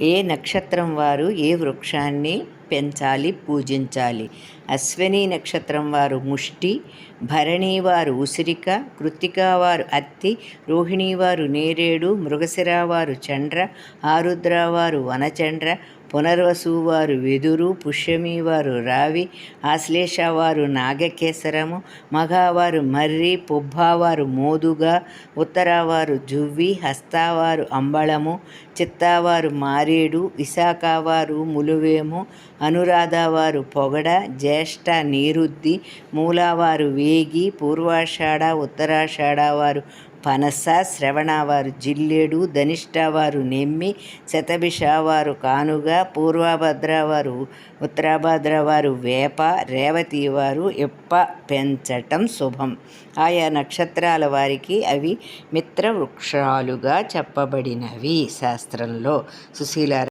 ఏ నక్షత్రం వారు ఏ వృక్షాన్ని పెంచాలి పూజించాలి? అశ్విని నక్షత్రం వారు ముష్టి భరణి వారు ఉసిరిక కృత్తిక వారు అత్తి రోహిణి వారు నేరేడు మృగశిర వారు చండ్ర ఆరుద్ర వారు వనచండ్ర పునర్వసువారు వెదురు పుష్యమివారు రావి ఆశ్లేష వారు నాగకేసరము మగవారు మర్రి పుబ్బవారు మోదుగా ఉత్తరావారు జువ్వి హస్తావారు అంబళము చిత్తావారు మారేడు విశాఖవారు ములువేము అనురాధవారు పొగడ జ్యేష్ఠ నీరుద్ది మూలావారు వేగి పూర్వాషాఢ ఉత్తరాషాఢ వారు పనస శ్రవణవారు జిల్లేడు ధనిష్టవారు నెమ్మి శతభిషవారు కానుగ పూర్వభద్రవారు ఉత్తరాభద్రవారు వేప రేవతి వారు ఎప్ప పెంచటం శుభం. ఆయా నక్షత్రాల వారికి అవి మిత్ర వృక్షాలుగా చెప్పబడినవి. శాస్త్రంలో సుశీల